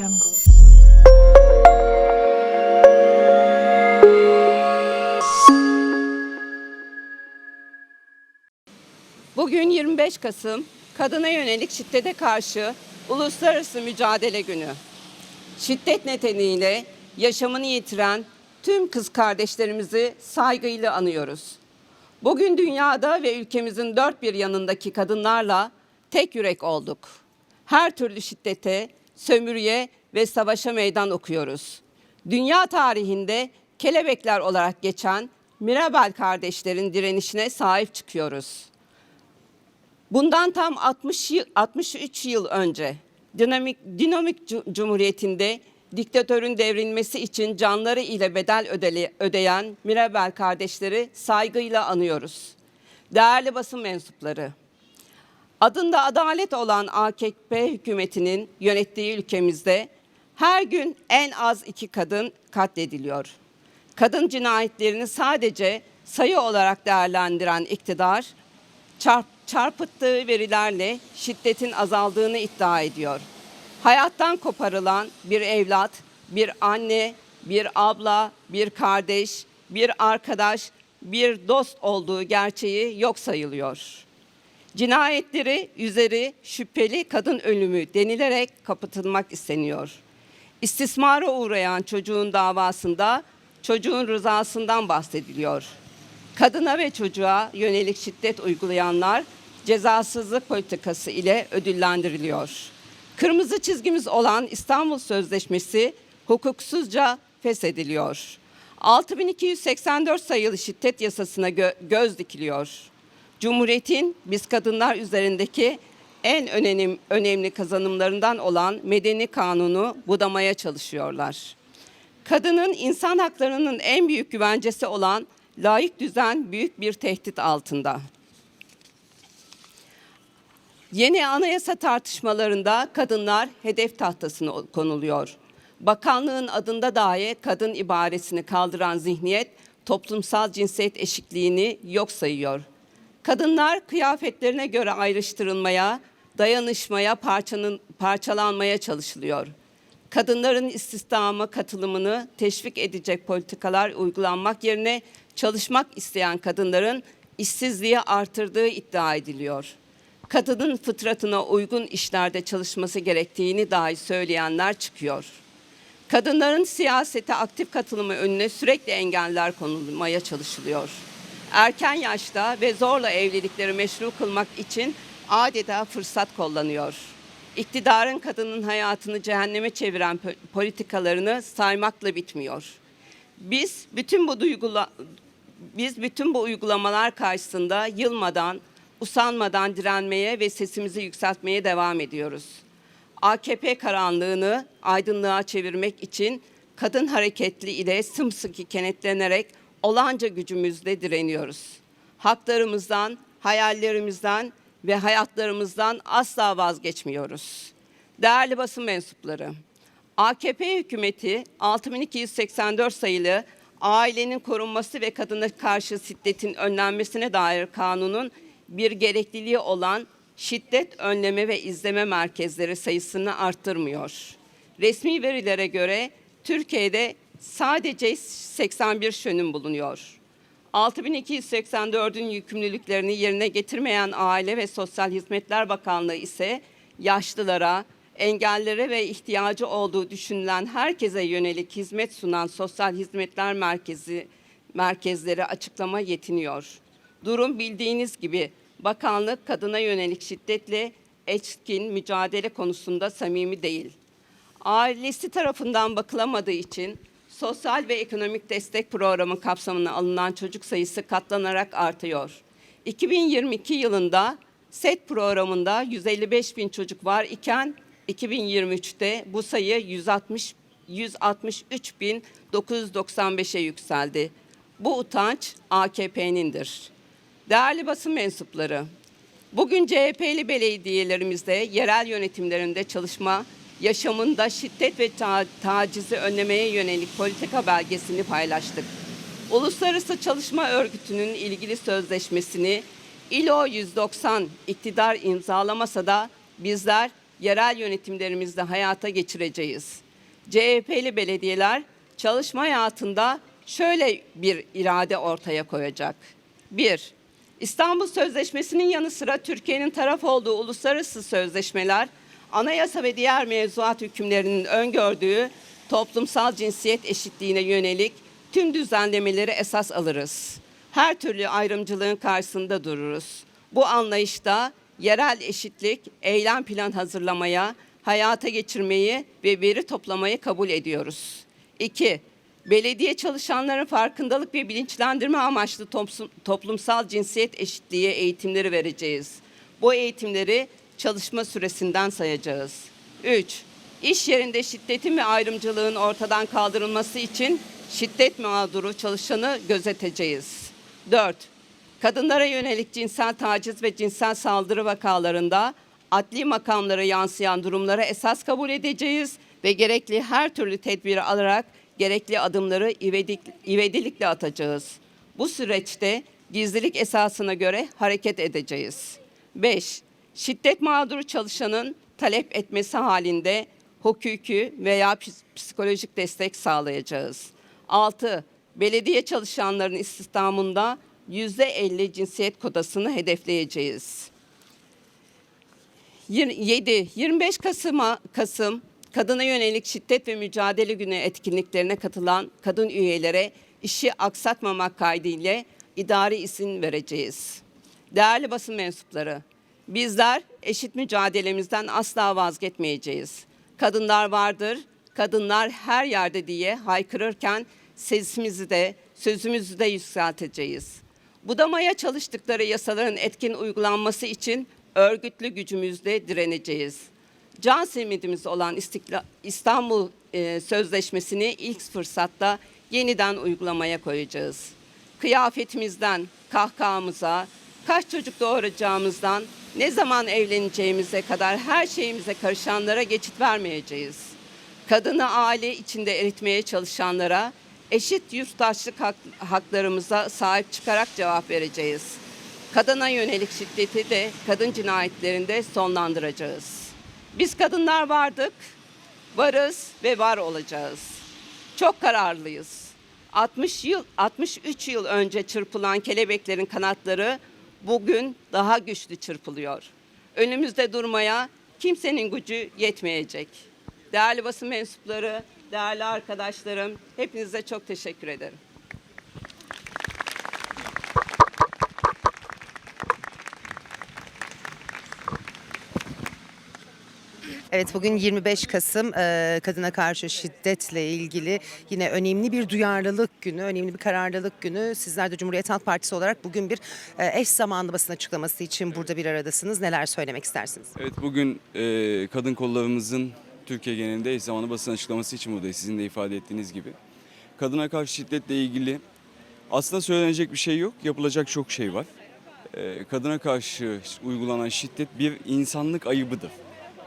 jungle. Bugün 25 Kasım kadına yönelik şiddete karşı Uluslararası Mücadele Günü. Şiddet nedeniyle yaşamını yitiren tüm kız kardeşlerimizi saygıyla anıyoruz. Bugün dünyada ve ülkemizin dört bir yanındaki kadınlarla tek yürek olduk. Her türlü şiddete, sömürüye ve savaşa meydan okuyoruz. Dünya tarihinde kelebekler olarak geçen Mirabel kardeşlerin direnişine sahip çıkıyoruz. Bundan tam 60 yıl, 63 yıl önce dinamik, dinamik Cu- Cumhuriyeti'nde diktatörün devrilmesi için canları ile bedel ödeli, ödeyen Mirabel kardeşleri saygıyla anıyoruz. Değerli basın mensupları, adında adalet olan AKP hükümetinin yönettiği ülkemizde her gün en az iki kadın katlediliyor. Kadın cinayetlerini sadece sayı olarak değerlendiren iktidar çarp, çarpıttığı verilerle şiddetin azaldığını iddia ediyor. Hayattan koparılan bir evlat, bir anne, bir abla, bir kardeş, bir arkadaş, bir dost olduğu gerçeği yok sayılıyor. Cinayetleri üzeri şüpheli kadın ölümü denilerek kapatılmak isteniyor. İstismara uğrayan çocuğun davasında çocuğun rızasından bahsediliyor. Kadına ve çocuğa yönelik şiddet uygulayanlar cezasızlık politikası ile ödüllendiriliyor. Kırmızı çizgimiz olan İstanbul Sözleşmesi hukuksuzca feshediliyor. 6284 sayılı şiddet yasasına gö- göz dikiliyor. Cumhuriyetin biz kadınlar üzerindeki en önemli, önemli kazanımlarından olan medeni kanunu budamaya çalışıyorlar. Kadının insan haklarının en büyük güvencesi olan layık düzen büyük bir tehdit altında. Yeni anayasa tartışmalarında kadınlar hedef tahtasına konuluyor. Bakanlığın adında dahi kadın ibaresini kaldıran zihniyet toplumsal cinsiyet eşitliğini yok sayıyor. Kadınlar kıyafetlerine göre ayrıştırılmaya, dayanışmaya, parçanın, parçalanmaya çalışılıyor. Kadınların istihdama katılımını teşvik edecek politikalar uygulanmak yerine çalışmak isteyen kadınların işsizliği artırdığı iddia ediliyor. Kadının fıtratına uygun işlerde çalışması gerektiğini dahi söyleyenler çıkıyor. Kadınların siyasete aktif katılımı önüne sürekli engeller konulmaya çalışılıyor. Erken yaşta ve zorla evlilikleri meşru kılmak için adeta fırsat kullanıyor. İktidarın kadının hayatını cehenneme çeviren po- politikalarını saymakla bitmiyor. Biz bütün bu duygula biz bütün bu uygulamalar karşısında yılmadan, usanmadan direnmeye ve sesimizi yükseltmeye devam ediyoruz. AKP karanlığını aydınlığa çevirmek için kadın hareketli ile sımsıkı kenetlenerek olanca gücümüzle direniyoruz. Haklarımızdan, hayallerimizden ve hayatlarımızdan asla vazgeçmiyoruz. Değerli basın mensupları, AKP hükümeti 6284 sayılı ailenin korunması ve kadına karşı şiddetin önlenmesine dair kanunun bir gerekliliği olan şiddet önleme ve izleme merkezleri sayısını arttırmıyor. Resmi verilere göre Türkiye'de sadece 81 şönüm bulunuyor. 6284'ün yükümlülüklerini yerine getirmeyen Aile ve Sosyal Hizmetler Bakanlığı ise yaşlılara, engellere ve ihtiyacı olduğu düşünülen herkese yönelik hizmet sunan Sosyal Hizmetler Merkezi merkezleri açıklama yetiniyor. Durum bildiğiniz gibi bakanlık kadına yönelik şiddetle etkin mücadele konusunda samimi değil. Ailesi tarafından bakılamadığı için sosyal ve ekonomik destek programı kapsamına alınan çocuk sayısı katlanarak artıyor. 2022 yılında SET programında 155 bin çocuk var iken 2023'te bu sayı 160 163 bin 995'e yükseldi. Bu utanç AKP'nindir. Değerli basın mensupları, Bugün CHP'li belediyelerimizde yerel yönetimlerinde çalışma, yaşamında şiddet ve ta- tacizi önlemeye yönelik politika belgesini paylaştık. Uluslararası Çalışma Örgütü'nün ilgili sözleşmesini ILO 190 iktidar imzalamasa da bizler yerel yönetimlerimizde hayata geçireceğiz. CHP'li belediyeler çalışma hayatında şöyle bir irade ortaya koyacak. 1. İstanbul Sözleşmesi'nin yanı sıra Türkiye'nin taraf olduğu uluslararası sözleşmeler, anayasa ve diğer mevzuat hükümlerinin öngördüğü toplumsal cinsiyet eşitliğine yönelik tüm düzenlemeleri esas alırız. Her türlü ayrımcılığın karşısında dururuz. Bu anlayışta yerel eşitlik, eylem plan hazırlamaya, hayata geçirmeyi ve veri toplamayı kabul ediyoruz. 2. Belediye çalışanların farkındalık ve bilinçlendirme amaçlı toplum- toplumsal cinsiyet eşitliği eğitimleri vereceğiz. Bu eğitimleri çalışma süresinden sayacağız. 3. İş yerinde şiddetin ve ayrımcılığın ortadan kaldırılması için şiddet mağduru çalışanı gözeteceğiz. 4. Kadınlara yönelik cinsel taciz ve cinsel saldırı vakalarında adli makamlara yansıyan durumlara esas kabul edeceğiz ve gerekli her türlü tedbiri alarak gerekli adımları ivedik, ivedilikle atacağız. Bu süreçte gizlilik esasına göre hareket edeceğiz. 5. Şiddet mağduru çalışanın talep etmesi halinde hukuki veya ps- psikolojik destek sağlayacağız. 6. Belediye çalışanların istihdamında %50 cinsiyet kotasını hedefleyeceğiz. 7. 25 Kasım'a Kasım Kadına Yönelik Şiddet ve Mücadele Günü etkinliklerine katılan kadın üyelere işi aksatmamak kaydıyla idari isim vereceğiz. Değerli basın mensupları, bizler eşit mücadelemizden asla vazgeçmeyeceğiz. Kadınlar vardır, kadınlar her yerde diye haykırırken sesimizi de sözümüzü de yükselteceğiz. Budamaya çalıştıkları yasaların etkin uygulanması için örgütlü gücümüzle direneceğiz. Can simidimiz olan İstikla- İstanbul e, Sözleşmesi'ni ilk fırsatta yeniden uygulamaya koyacağız. Kıyafetimizden, kahkahamıza, kaç çocuk doğuracağımızdan, ne zaman evleneceğimize kadar her şeyimize karışanlara geçit vermeyeceğiz. Kadını aile içinde eritmeye çalışanlara eşit yurttaşlık hak- haklarımıza sahip çıkarak cevap vereceğiz. Kadına yönelik şiddeti de kadın cinayetlerinde sonlandıracağız. Biz kadınlar vardık, varız ve var olacağız. Çok kararlıyız. 60 yıl 63 yıl önce çırpılan kelebeklerin kanatları bugün daha güçlü çırpılıyor. Önümüzde durmaya kimsenin gücü yetmeyecek. Değerli basın mensupları, değerli arkadaşlarım, hepinize çok teşekkür ederim. Evet bugün 25 Kasım e, kadına karşı şiddetle ilgili yine önemli bir duyarlılık günü, önemli bir kararlılık günü. Sizler de Cumhuriyet Halk Partisi olarak bugün bir e, eş zamanlı basın açıklaması için burada bir aradasınız. Neler söylemek istersiniz? Evet bugün e, kadın kollarımızın Türkiye genelinde eş zamanlı basın açıklaması için buradayız sizin de ifade ettiğiniz gibi. Kadına karşı şiddetle ilgili aslında söylenecek bir şey yok, yapılacak çok şey var. E, kadına karşı uygulanan şiddet bir insanlık ayıbıdır.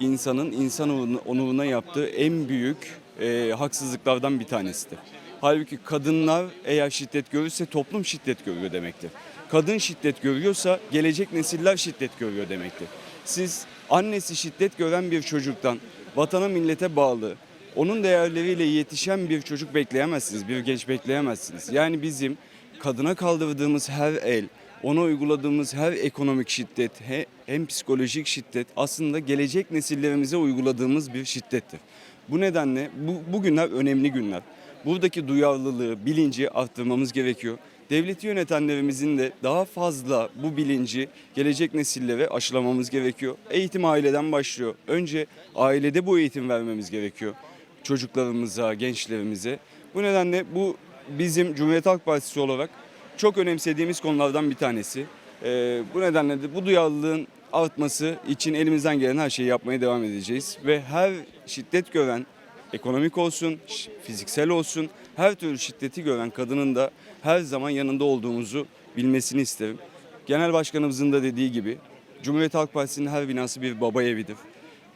İnsanın insan onuruna- yaptığı en büyük e, haksızlıklardan bir tanesidir. Halbuki kadınlar eğer şiddet görürse toplum şiddet görüyor demektir. Kadın şiddet görüyorsa gelecek nesiller şiddet görüyor demektir. Siz annesi şiddet gören bir çocuktan vatana millete bağlı, onun değerleriyle yetişen bir çocuk bekleyemezsiniz, bir genç bekleyemezsiniz. Yani bizim kadına kaldırdığımız her el, ona uyguladığımız her ekonomik şiddet, he- hem psikolojik şiddet aslında gelecek nesillerimize uyguladığımız bir şiddettir. Bu nedenle bu, bu günler önemli günler. Buradaki duyarlılığı, bilinci arttırmamız gerekiyor. Devleti yönetenlerimizin de daha fazla bu bilinci gelecek nesillere aşılamamız gerekiyor. Eğitim aileden başlıyor. Önce ailede bu eğitim vermemiz gerekiyor çocuklarımıza, gençlerimize. Bu nedenle bu bizim Cumhuriyet Halk Partisi olarak çok önemsediğimiz konulardan bir tanesi. Ee, bu nedenle de bu duyarlılığın artması için elimizden gelen her şeyi yapmaya devam edeceğiz. Ve her şiddet gören, ekonomik olsun, fiziksel olsun, her türlü şiddeti gören kadının da her zaman yanında olduğumuzu bilmesini isterim. Genel Başkanımızın da dediği gibi Cumhuriyet Halk Partisi'nin her binası bir baba evidir.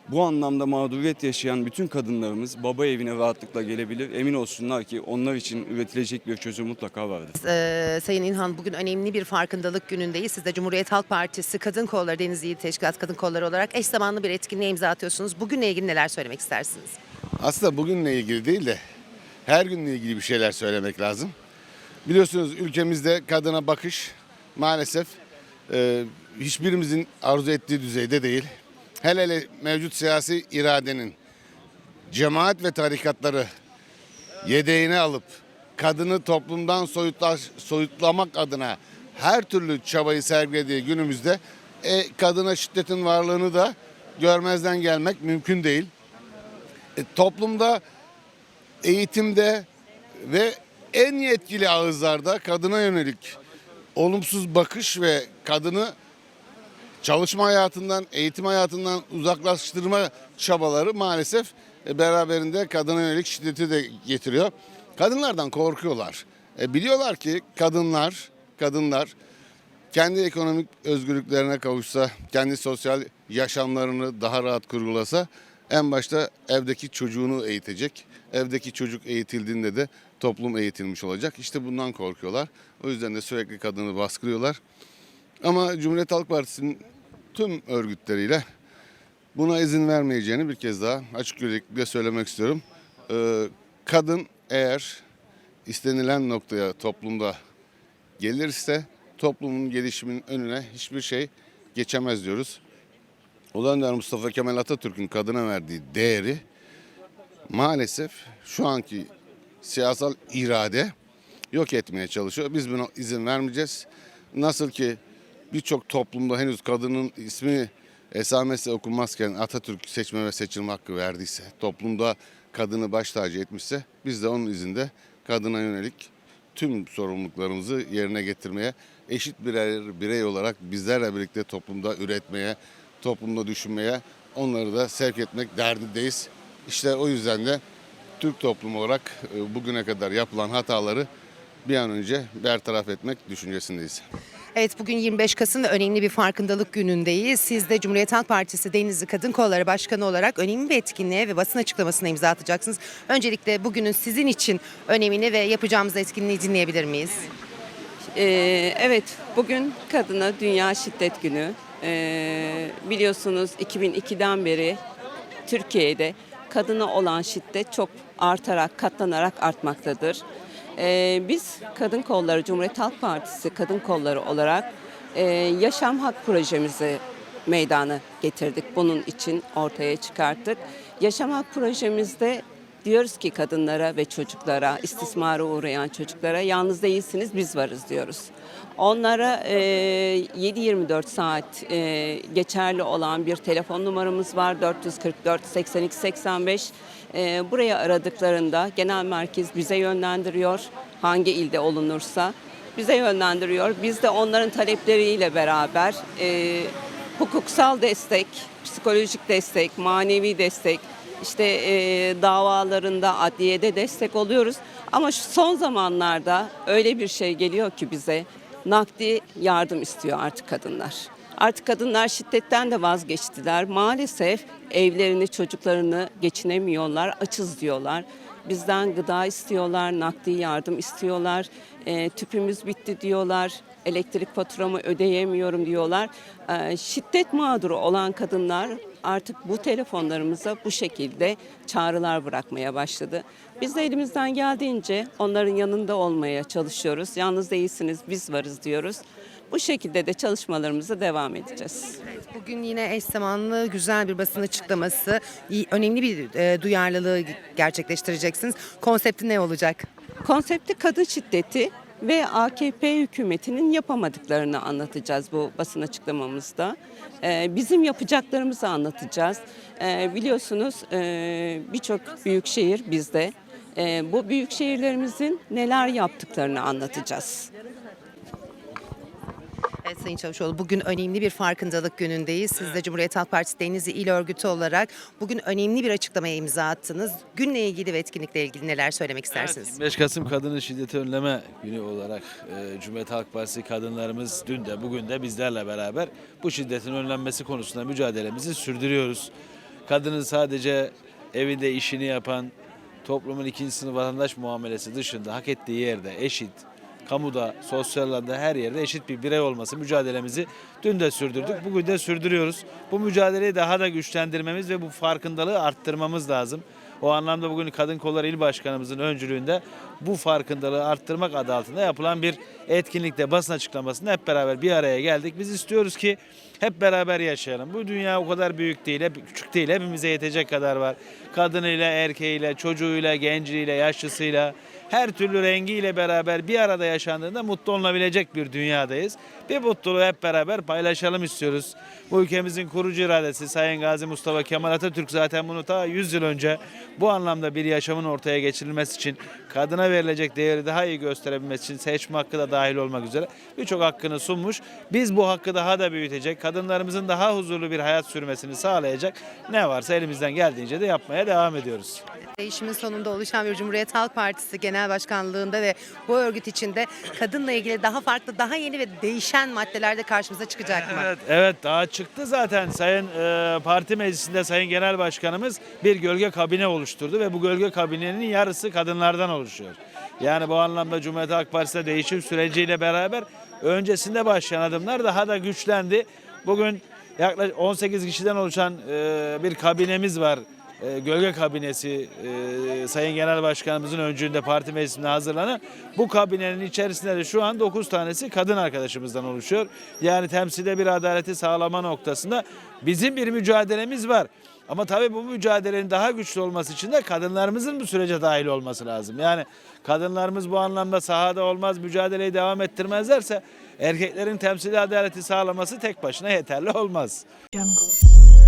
Bu anlamda mağduriyet yaşayan bütün kadınlarımız baba evine rahatlıkla gelebilir. Emin olsunlar ki onlar için üretilecek bir çözüm mutlaka vardır. Ee, Sayın İlhan bugün önemli bir farkındalık günündeyiz. Siz de Cumhuriyet Halk Partisi Kadın Kolları Denizli İl Teşkilat Kadın Kolları olarak eş zamanlı bir etkinliğe imza atıyorsunuz. Bugünle ilgili neler söylemek istersiniz? Aslında bugünle ilgili değil de her günle ilgili bir şeyler söylemek lazım. Biliyorsunuz ülkemizde kadına bakış maalesef e, hiçbirimizin arzu ettiği düzeyde değil. Hele hele mevcut siyasi iradenin cemaat ve tarikatları yedeğine alıp kadını toplumdan soyutlaş, soyutlamak adına her türlü çabayı sergilediği günümüzde e, kadına şiddetin varlığını da görmezden gelmek mümkün değil. E, toplumda, eğitimde ve en yetkili ağızlarda kadına yönelik olumsuz bakış ve kadını çalışma hayatından, eğitim hayatından uzaklaştırma çabaları maalesef e, beraberinde kadına yönelik şiddeti de getiriyor. Kadınlardan korkuyorlar. E, biliyorlar ki kadınlar, kadınlar kendi ekonomik özgürlüklerine kavuşsa, kendi sosyal yaşamlarını daha rahat kurgulasa en başta evdeki çocuğunu eğitecek. Evdeki çocuk eğitildiğinde de toplum eğitilmiş olacak. İşte bundan korkuyorlar. O yüzden de sürekli kadını baskılıyorlar. Ama Cumhuriyet Halk Partisi'nin tüm örgütleriyle buna izin vermeyeceğini bir kez daha açık yüreklilikle söylemek istiyorum. Ee, kadın eğer istenilen noktaya toplumda gelirse toplumun gelişiminin önüne hiçbir şey geçemez diyoruz. Ulan Önder Mustafa Kemal Atatürk'ün kadına verdiği değeri maalesef şu anki siyasal irade yok etmeye çalışıyor. Biz buna izin vermeyeceğiz. Nasıl ki birçok toplumda henüz kadının ismi esamesi okunmazken Atatürk seçme ve seçilme hakkı verdiyse, toplumda kadını baş tacı etmişse biz de onun izinde kadına yönelik tüm sorumluluklarımızı yerine getirmeye, eşit birer birey olarak bizlerle birlikte toplumda üretmeye, toplumda düşünmeye, onları da sevk etmek derdindeyiz. İşte o yüzden de Türk toplumu olarak e, bugüne kadar yapılan hataları bir an önce bertaraf etmek düşüncesindeyiz. Evet bugün 25 Kasım ve önemli bir farkındalık günündeyiz. Siz de Cumhuriyet Halk Partisi Denizli Kadın Kolları Başkanı olarak önemli bir etkinliğe ve basın açıklamasına imza atacaksınız. Öncelikle bugünün sizin için önemini ve yapacağımız etkinliği dinleyebilir miyiz? Ee, evet, bugün Kadına Dünya Şiddet Günü. Ee, biliyorsunuz 2002'den beri Türkiye'de kadına olan şiddet çok artarak, katlanarak artmaktadır. Ee, biz Kadın Kolları, Cumhuriyet Halk Partisi Kadın Kolları olarak e, Yaşam Hak projemizi meydana getirdik. Bunun için ortaya çıkarttık. Yaşam Hak projemizde Diyoruz ki kadınlara ve çocuklara, istismara uğrayan çocuklara yalnız değilsiniz biz varız diyoruz. Onlara e, 7-24 saat e, geçerli olan bir telefon numaramız var 444 82 85. E, buraya aradıklarında genel merkez bize yönlendiriyor hangi ilde olunursa bize yönlendiriyor. Biz de onların talepleriyle beraber e, hukuksal destek, psikolojik destek, manevi destek, işte e, davalarında, adliyede destek oluyoruz. Ama şu son zamanlarda öyle bir şey geliyor ki bize nakdi yardım istiyor artık kadınlar. Artık kadınlar şiddetten de vazgeçtiler. Maalesef evlerini, çocuklarını geçinemiyorlar, açız diyorlar. Bizden gıda istiyorlar, nakdi yardım istiyorlar. E, tüpümüz bitti diyorlar. Elektrik faturamı ödeyemiyorum diyorlar. E, şiddet mağduru olan kadınlar artık bu telefonlarımıza bu şekilde çağrılar bırakmaya başladı. Biz de elimizden geldiğince onların yanında olmaya çalışıyoruz. Yalnız değilsiniz, biz varız diyoruz. Bu şekilde de çalışmalarımıza devam edeceğiz. Bugün yine eş zamanlı güzel bir basın açıklaması, iyi- önemli bir e, duyarlılığı gerçekleştireceksiniz. Konsepti ne olacak? Konsepti kadın şiddeti ve AKP hükümetinin yapamadıklarını anlatacağız bu basın açıklamamızda. Ee, bizim yapacaklarımızı anlatacağız. Ee, biliyorsunuz e, birçok büyük şehir bizde. Ee, bu büyük şehirlerimizin neler yaptıklarını anlatacağız. Evet Sayın Çavuşoğlu bugün önemli bir farkındalık günündeyiz. Siz de Cumhuriyet Halk Partisi Denizli İl Örgütü olarak bugün önemli bir açıklamaya imza attınız. Günle ilgili ve etkinlikle ilgili neler söylemek istersiniz? 25 Kasım Kadını Şiddeti Önleme Günü olarak e, Cumhuriyet Halk Partisi kadınlarımız dün de bugün de bizlerle beraber bu şiddetin önlenmesi konusunda mücadelemizi sürdürüyoruz. kadının sadece evinde işini yapan, toplumun ikinci sınıf vatandaş muamelesi dışında hak ettiği yerde eşit, kamuda, sosyal alanda her yerde eşit bir birey olması mücadelemizi dün de sürdürdük. Bugün de sürdürüyoruz. Bu mücadeleyi daha da güçlendirmemiz ve bu farkındalığı arttırmamız lazım. O anlamda bugün Kadın Kolları İl Başkanımızın öncülüğünde bu farkındalığı arttırmak adı altında yapılan bir etkinlikte basın açıklamasında hep beraber bir araya geldik. Biz istiyoruz ki hep beraber yaşayalım. Bu dünya o kadar büyük değil, hep küçük değil. Hepimize yetecek kadar var. Kadınıyla, erkeğiyle, çocuğuyla, genciyle, yaşlısıyla, her türlü rengiyle beraber bir arada yaşandığında mutlu olunabilecek bir dünyadayız. Bir mutluluğu hep beraber paylaşalım istiyoruz. Bu ülkemizin kurucu iradesi Sayın Gazi Mustafa Kemal Atatürk zaten bunu ta 100 yıl önce bu anlamda bir yaşamın ortaya geçirilmesi için kadına verilecek değeri daha iyi gösterebilmesi için seçme hakkı da dahil olmak üzere birçok hakkını sunmuş. Biz bu hakkı daha da büyütecek, kadınlarımızın daha huzurlu bir hayat sürmesini sağlayacak ne varsa elimizden geldiğince de yapmaya devam ediyoruz. Değişimin sonunda oluşan bir Cumhuriyet Halk Partisi Genel Başkanlığında ve bu örgüt içinde kadınla ilgili daha farklı, daha yeni ve değişen maddeler de karşımıza çıkacak mı? Evet, evet daha çıktı zaten Sayın e, Parti Meclisi'nde Sayın Genel Başkanımız bir gölge kabine oluşturdu ve bu gölge kabinenin yarısı kadınlardan oluşuyor. Yani bu anlamda Cumhuriyet Halk Partisi'nde değişim süreciyle beraber öncesinde başlayan adımlar daha da güçlendi. Bugün yaklaşık 18 kişiden oluşan e, bir kabinemiz var. E, gölge kabinesi e, Sayın Genel Başkanımızın öncülüğünde parti meclisinde hazırlanan bu kabinenin içerisinde de şu an 9 tanesi kadın arkadaşımızdan oluşuyor. Yani temsilde bir adaleti sağlama noktasında bizim bir mücadelemiz var. Ama tabii bu mücadelenin daha güçlü olması için de kadınlarımızın bu sürece dahil olması lazım. Yani kadınlarımız bu anlamda sahada olmaz, mücadeleyi devam ettirmezlerse erkeklerin temsili adaleti sağlaması tek başına yeterli olmaz. Jungle.